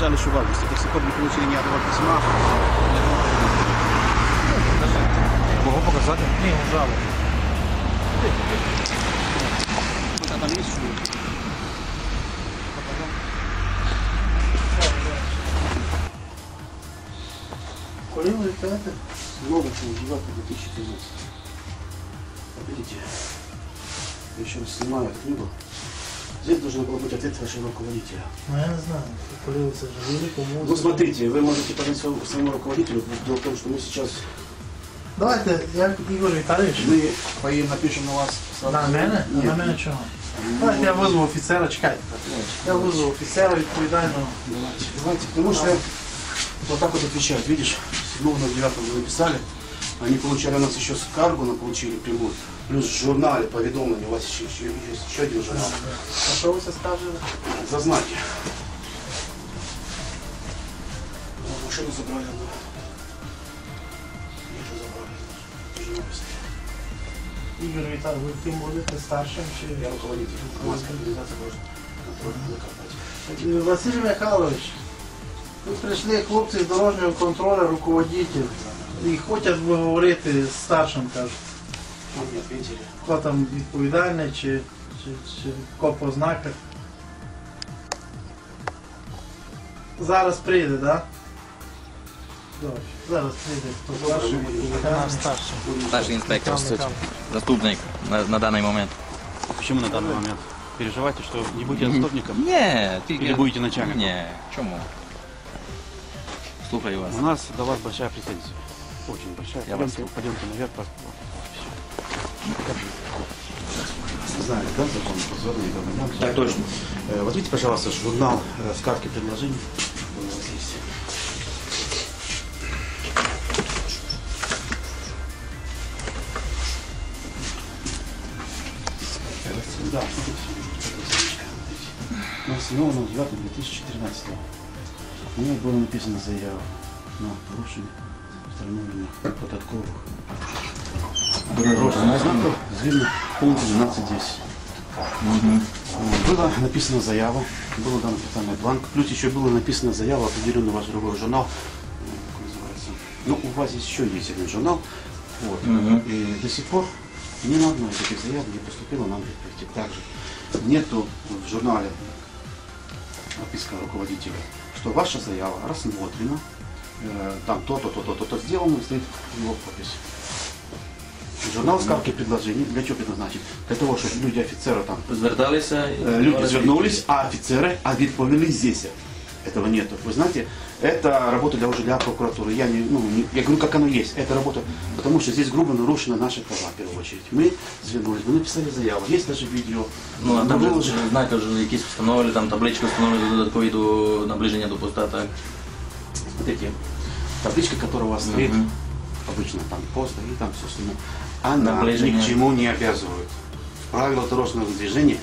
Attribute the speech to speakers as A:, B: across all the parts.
A: Писали еще в августе. До сих пор не получили ни одного письма.
B: Кого показати?
C: Ні, жало.
A: Вот там есть что
C: Коли ви летаєте?
A: Много чего 9 2014. Вот видите, я еще раз снимаю книгу. Здесь должен был быть ответ вашего руководителя.
C: Ну я не знаю. Коли ви це жили, кому.
A: Ну смотрите, вы можете подать своему, своему руководителю. Дело в том, что мы сейчас
C: Давайте, я Ігор Віталійович.
A: мы поедем, напишем на вас. сразу.
C: На мене?
A: Нет,
C: На мене чого? Давайте я визву офіцера, чекайте. Я визву офіцера відповідального.
A: Давайте, давайте, потому что вот так вот отвечают, видишь, 7 на 9 вы написали, они получали у нас еще скаргу, но получили прямую, плюс в журнале поведомление, у вас еще, еще, есть еще один журнал,
C: А що ви це скажете?
A: за знаки. Вот машину забрали, одну. Эту забрали, тоже написали.
C: Ігор Віталійович, ви ким будете старшим чи?
A: Я руководитель, Маска организация должен контроль закопать.
C: Василь Михайлович, тут прийшли хлопці з дорожнього контролю, руководитель. І хочуть говорити з старшим, кажуть.
A: Он не ответили.
C: Хто там відповідальний чи, чи, чи хто по знаках. Зараз прийде, так? Да? Добре. Зараз прийде хто старший відповідальний. старший.
D: Старший інспектор, заступник на, на даний момент.
A: Почему на данный момент? Переживайте, что не будете заступником?
D: Ні, тільки...
A: Или будете начальником?
D: Ні, чому? Слухаю вас.
A: У нас до вас большая претензия. Очень большая.
D: Я
A: пойдемте,
D: вас-
A: пойдемте наверх. пос- Знали, да, закон позорный громадян?
D: Так точно.
A: Э, Вот видите, пожалуйста, журнал э, с карты предложений. У вас есть. Да, смотрите, эта страничка, смотрите. У нас 7 9 2014 У меня было написано заява на порушення встановлення податкових дорожніх знаків згідно пункту 12.10. Была написана заява, было дано специальный бланк, плюс еще было написана заява, определен ваш другой журнал, э, как называется. Ну, у вас еще есть один журнал, вот. И до сих пор ни на одной из этих заяв не поступила нам відповідь. Также нету в журнале описка руководителя, что ваша заява рассмотрена, э, там то-то, то-то, то-то сделано, и стоит его подпись. Журнал скарки предложений для чего предназначен? Для того, чтобы люди офицеры там
D: Зверталися.
A: Э, люди звернулись, а офицеры а відповіли здесь. Этого нету. Вы знаете, это работа для уже для прокуратуры. Я, не, ну, не- я говорю, как оно есть. Это работа, потому что здесь грубо нарушены наши права, в первую очередь. Мы звернулись, мы написали заяву, есть даже видео.
D: Ну, а
A: Мы
D: там
A: выложили.
D: же знаки вже якісь встановили, там таблички встановлювали додаткові до наближення до поста, так?
A: Смотрите, табличка, которая у вас стоит,
D: Мгм.
A: обычно там пост и там все остальное, она ни к чему не обязывает. В правилах дорожного движения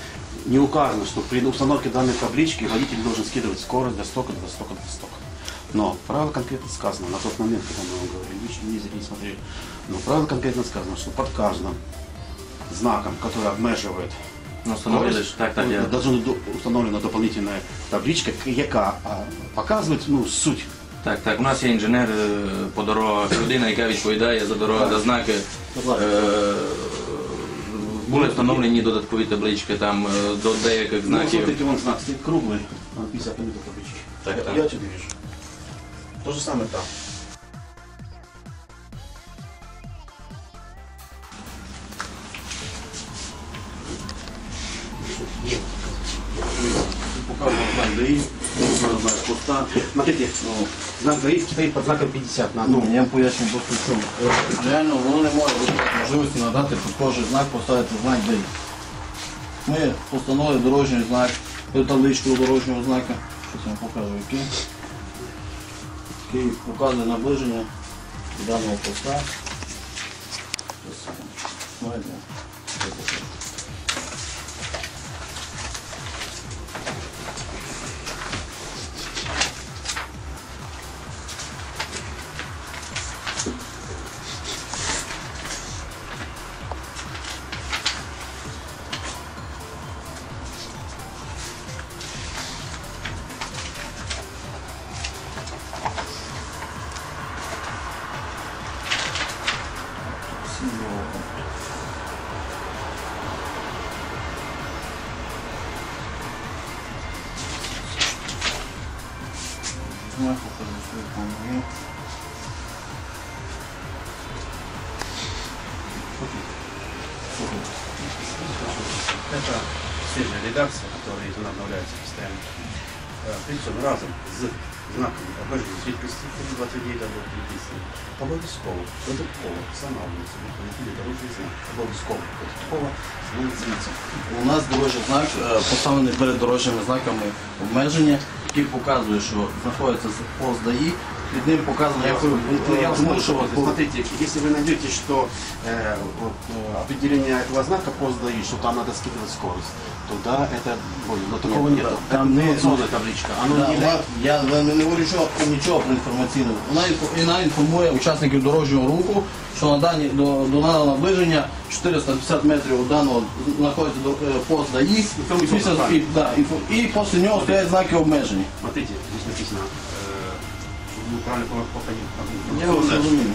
A: не указано, что при установке данной таблички водитель должен скидывать скорость до столько, до столько, до столько. Но правило конкретно сказано, на тот момент, когда мы вам говорили, вы еще не не смотрели, но правило конкретно сказано, что под каждым знаком, который обмеживает
D: Ну, ж, так, так,
A: должна установлена дополнительна табличка, яка а, показує ну, суть
D: Так, так, у нас є інженер е, по дорогах, людина, яка відповідає за дороги, за знаки. Е, Були встановлені додаткові таблички там е, до деяких
A: Ну,
D: знаків.
A: смотрите, вон знак стоит круглый, а 50 минут таблички.
D: Так, так.
A: я отсюда вижу. То же самое там. Смотрите, ну, знак ДАИ стоит под знаком 50 на одном.
E: Ну, я поясню просто в Реально воно не може бути можливості надати під кожен знак поставити знак ДАІ. Ми постановили дорожній знак, табличку дорожнього знака, що я вам покажу, який, який показує наближення даного поста. Ось, покажу свою помогу.
A: Это свежая редакция, которая обновляется постоянно. Э, Причем разом з знаками обмеження швидкості 29 або 30 обов'язково додатково встановлюється відповідний дорожній знак. Обов'язково додатково встановлюється.
E: У нас дорожній знак е, поставлений перед дорожніми знаками обмеження, який показує, що знаходиться пост ДАІ, під ним показано,
A: Я,
E: як ви
A: ну, я вас
E: тому,
A: прошу,
E: що
A: вот, смотрите, если вы найдете, что э, вот, э, определение этого знака пост ДАИ, что там надо скидывать скорость, то да, это более. Но такого
E: Нет,
A: нет.
E: да, там
A: это
E: не-
A: информационная табличка. Оно
E: Да,
A: не
E: вона- я не, не говорю що, нічого про інформаційну. Вона, інфо- вона інформує учасників дорожнього руху, що на дані до, до даного наближення 450 метрів від даного знаходиться до, е, пост ДАІ, і, після, і, да, інфо- і після нього стоять знаки обмеження.
A: Смотрите, здесь написано,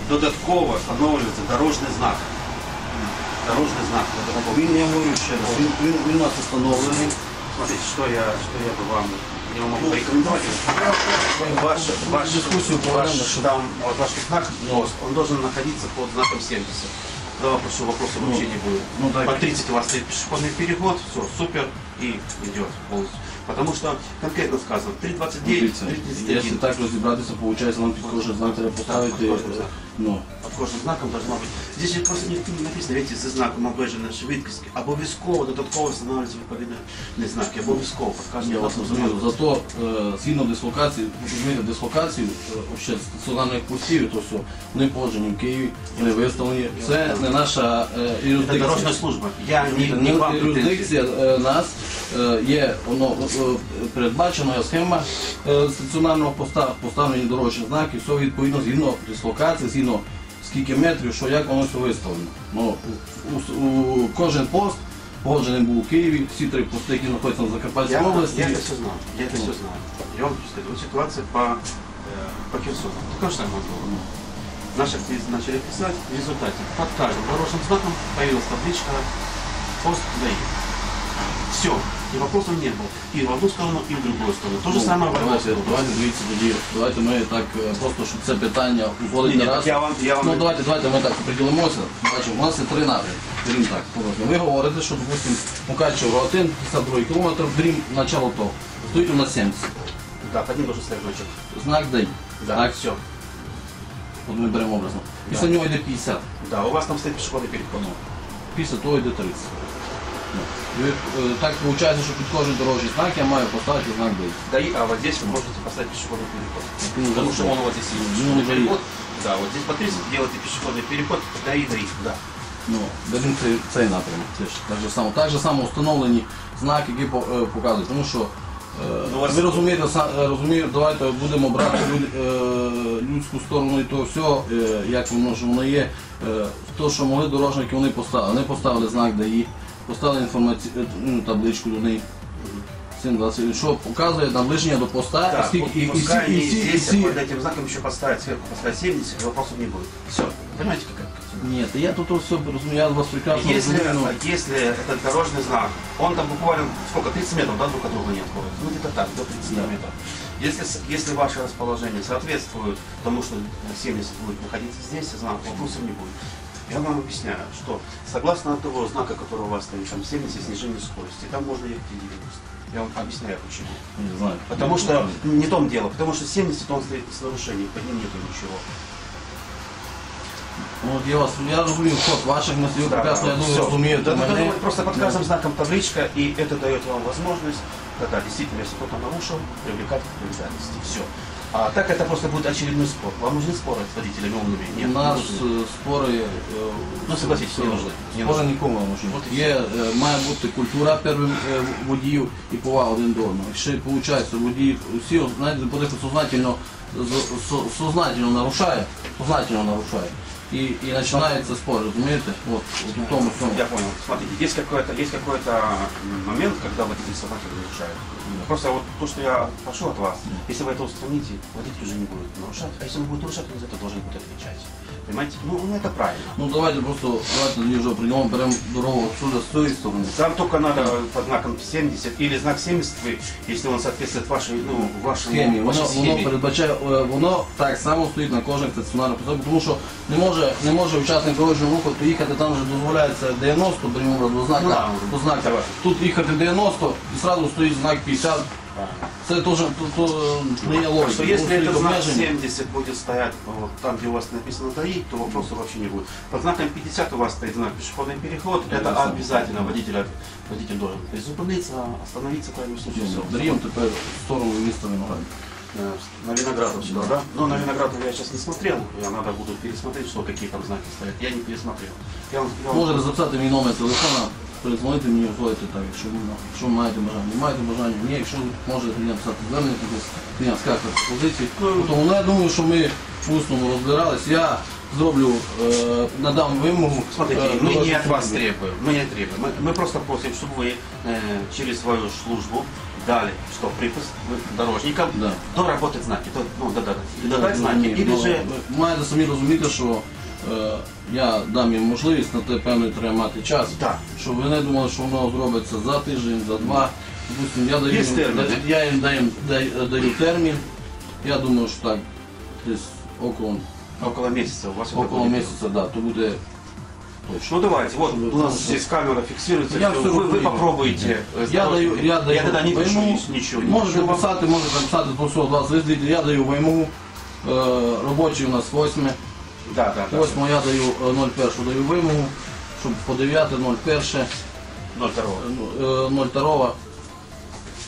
A: Додатково встановлюється дорожний знак. Дорожний знак. додатково.
E: Він, я говорю ще раз, він, він, він у нас встановлений.
A: Смотрите, что я, что я бы вам, я вам могу порекомендовать. Ваш, ваш,
E: дискуссию проводим,
A: ваш,
E: чтобы-
A: там, вот ваш знак, пост, он должен находиться под знаком 70. Тогда вопросу, вопроса вообще не будет.
E: ну, так.
A: Под 30 у вас стоит пешеходный переход, все, супер, и идет полностью. Потому что конкретно сказано, 3.29,
E: Дивіться,
A: 3.31.
E: Якщо так розібратися, виходить, нам під кожен знак треба поставити. Ну,
A: Под кожним знаком должна бути. Здесь же просто ніхто не написано, видите, зі знаком обмеженої швидкості. Обов'язково додатково встановлюється відповідні знаки. Обов'язково під кожним
E: я вас
A: знаком
E: розумію. Зато е, згідно дислокації, розумієте, дислокацію е, вообще, стаціонарних постів, то все, вони положені в Києві, вони виставлені. Це не наша е,
A: Це
E: юрисдикція.
A: дорожня служба. Я не,
E: Ні,
A: не вам
E: юрисдикція е, нас е, є воно е, передбачена схема е, стаціонарного поста, поставлені дорожні знаки, все відповідно згідно дислокації, згідно скільки метрів, що як воно все виставлено. Ну, у, у, у, кожен пост погоджений був у Києві, всі три пости, які знаходяться на Закарпатській
A: Я,
E: області.
A: я это все знаю. Я это все знаю. Я вам скажу, вот ситуация по, э, по Херсону. Такая же самое было. Наши активисты начали писать, в результате под каждым дорожным знаком появилась табличка «Пост ДАИ». Все, и вопросов не было. И в одну сторону, и в другую сторону. То же
E: Ну,
A: самое в
E: давайте, давайте дивіться тоді. Давайте ми так е, просто, щоб це питання узгодити
A: Ні, ні,
E: раз.
A: я вам- я вам-
E: Ну давайте, давайте ми так приділимося. Бачимо, у нас є три напрямки. Дрім так. порозуміємо. Ви говорите, що, допустимо, Мукачево 1, 52 кілометр, дрім начало того. Стоїть у нас 70.
A: Да, под ним должен значок.
E: Знак день.
A: Да,
E: Так,
A: все.
E: от ми беремо образно. Після нього йде 50.
A: Да, у вас там стоит пешеходный переход.
E: Після того йде 30. Ну. І ви, е, так виходить, що під кожен дорожній знак я маю поставити знак день.
A: ДАИ, а вот здесь вы можете поставить пешеходный переход.
E: Ну,
A: Потому
E: да,
A: что
E: да.
A: он вот здесь есть
E: Ну,
A: пешеходный
E: ДАИ.
A: переход. Да, вот здесь по 30 делаете пешеходный переход, ДАИ, ДАИ. Да.
E: Ну, беремо цей, цей напрямок. Теж так же само. Так же само встановлені знаки, які по- е, показують. Тому що е,
A: Ну, у вас-
E: ви розумієте, са- е, розумієте, давайте будемо брати люд- е, людську сторону і то все, е, як воно ж воно є. Е, то, що могли дорожники, вони поставили. Вони поставили знак ДАІ, поставили інформаційну табличку до неї. 721, що показує наближення до поста,
A: Да,
E: і, скільки- і, і,
A: пускай
E: всі- і,
A: они
E: всі- і
A: здесь
E: всі-
A: под этим знаком еще поставить сверху, поставить 70, и вопросов не будет. Все. Понимаете, какая картина?
E: Ні, та я тут все розумію, я вас прекрасно
A: Если,
E: розумію. ну.
A: если этот дорожный знак, он там буквально сколько, 30 метров, да, друг от друга не отходит? Ну где-то так, до 30
E: Да.
A: метров. Если, с- если ваше расположение соответствует тому, что 70 будет находиться здесь, знак, вопросов не будет. Я вам объясняю, что согласно того знака, который у вас стоит, там 70 снижение скорости, там можно ехать и 90. Я вам объясняю почему.
E: Не знаю.
A: Потому что не в том дело, потому что 70 он стоит с нарушением, под ним нету ничего.
E: Ну, от я вас, я розумію ход ваших мыслей,
A: Да,
E: прекрасно, я думаю,
A: всё.
E: розумієте
A: Да, да, да,
E: мене.
A: Просто под каждым знаком табличка, и это дает вам возможность, да, действительно, если кто-то нарушил, привлекать к ответственности. Все. А так это просто будет очередной спор. Вам нужны споры с водителями умными? Нет,
E: У
A: не
E: нас
A: нужны.
E: е, спори, е,
A: Ну, согласитесь, не нужны. Не
E: спори
A: нужны.
E: нікому не нужні.
A: От і
E: Є, е, має бути культура первим е, водіїв і повага один до одного. Якщо виходить, водії всі, знаєте, подиху сознательно, з- со- сознательно нарушає, сознательно нарушає. і, і починається спор, розумієте? От, от у тому всьому.
A: Я понял. Смотрите, есть какой-то есть какой-то м, момент, когда водитель собаки нарушает. Просто вот то, что я прошу от вас, если вы это устраните, водитель уже не будет нарушать. А если он будет нарушать, он за это должен будет отвечать. Понимаете? Ну, ну это правильно.
E: Ну давайте просто давайте тоді вже прийдемо, беремо дорогу отсюда з цієї сторони.
A: Там только надо под знаком 70 или знак 70, вы, если он соответствует вашей, ну, вашему,
E: Схемі. Воно,
A: вашей
E: воно
A: схеме.
E: передбачає, е, воно так само стоїть на кожен стаціонарний посадок, тому що не може, не може учасник дорожнього руху поїхати там вже дозволяється 90, беремо до знака,
A: Ну, да.
E: до знака.
A: Давай.
E: Тут їхати 90 і одразу стоїть знак 50. Це теж то, то, не є логіка.
A: Что
E: Тут
A: если
E: стоїть
A: этот знак
E: обмеження.
A: 70 будет стоять вот, там, где у вас написано ДАИ, то вопроса вообще не будет. Под знаком 50 у вас стоит знак пешеходный переход, это обязательно водитель, водитель должен призупиниться, остановиться в крайнем случае. Все.
E: Даємо тепер в сторону міста Виноград.
A: Э, На Виноградов сюда, да? Но на Виноградов я сейчас не смотрел, я надо буду пересмотреть, что какие там знаки стоят. Я не пересмотрел. Я вам, я вам-
E: Можете записати мій номер телефона, передзвонити мені, узгодити так, якщо ви, якщо ви маєте бажання. Не маєте бажання, ні, якщо можете тоді написати звернення, тоді тоді скажете пропозиції. Тому ну, я думаю, що ми в усному розбирались. Я зроблю, е, надам вимогу.
A: Смотрите,
E: е,
A: мы
E: до
A: не
E: вашої
A: от вас
E: служби.
A: требуем, мы не требуем. Мы, мы просто просим, чтобы вы э, через свою службу дали, что припуск вы- дорожникам
E: Да.
A: доработать знаки, то- ну, додать, додать знаки,
E: Ні,
A: или
E: ну,
A: же
E: ви маєте самі розуміти, що е, я дам їм можливість на те певний треба мати час.
A: Так.
E: Щоб ви не думали, що воно зробиться за тиждень, за два. Допустим, я даю,
A: Є
E: їм-
A: терміни?
E: я їм даю, даю, даю термін. Я думаю, що так, десь около,
A: около месяца у вас это
E: около
A: будет.
E: місяця, да, то буде
A: Ну давайте, вот
E: Чтобы
A: у нас
E: было
A: здесь камера фиксируется,
E: Я
A: всё.
E: всё
A: вы, вы
E: принял.
A: попробуйте. э,
E: Я
A: здоровье.
E: даю, я даю
A: я тогда не пишу
E: вимогу.
A: ни- ничего. не
E: Можете
A: пишу вам.
E: писати, можете написати до всього 20 листів. Я даю вимогу. Е, робочий у нас 8.
A: Да, да, да.
E: 8 я даю е, 01 даю вимогу, щоб по 9, 01,
A: 02.
E: е, 02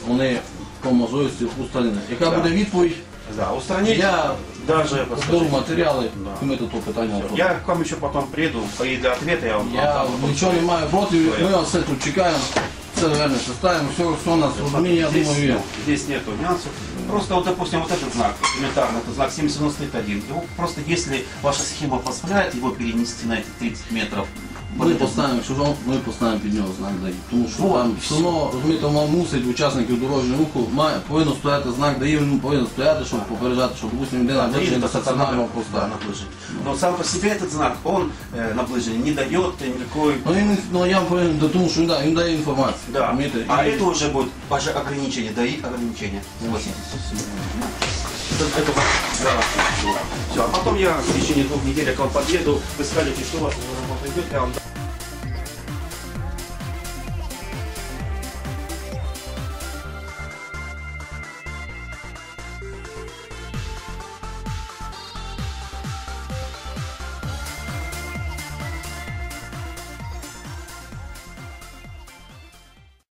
E: вони по можливості устранені. Яка
A: Да.
E: буде відповідь?
A: Да, устранить.
E: Я
A: даже
E: зберу матеріали,
A: Да.
E: і ми того питання. оформимо.
A: Я к вам еще потом приеду, и для ответа я вам
E: Я
A: дам.
E: нічого не маю проти, ми вас все тут чекаємо, все вернеться, ставимо, все, все у нас розуміє, я
A: здесь,
E: думаю, є.
A: здесь нету нюансов. Просто вот, допустим, вот этот знак, элементарно, это знак 7091. Его просто если ваша схема позволяет его перенести на эти 30 метров,
E: Ми поставимо чужом, ми поставимо під нього знак ДАІ. Тому що
A: Вот,
E: там все одно, розумієте, воно мусить учасників дорожнього руху, має, повинно стояти знак ДАІ, він повинен стояти, щоб попереджати, що, допустим, йде на
A: Наближение
E: до стаціонарного
A: да,
E: поста.
A: наближение. Но сам по себе этот знак, он э, наближение не дает никакой...
E: Ну, він, ну я повинен, тому що він, да, він дає інформацію.
A: Да.
E: розумієте?
A: А
E: І-
A: это уже будет ваше ограничение, да и ограничение. Согласитесь. Это, это ваше право. Все, а потом я в течение двух недель к вам подъеду, вы скажете, что у вас работа идет, я вам дам.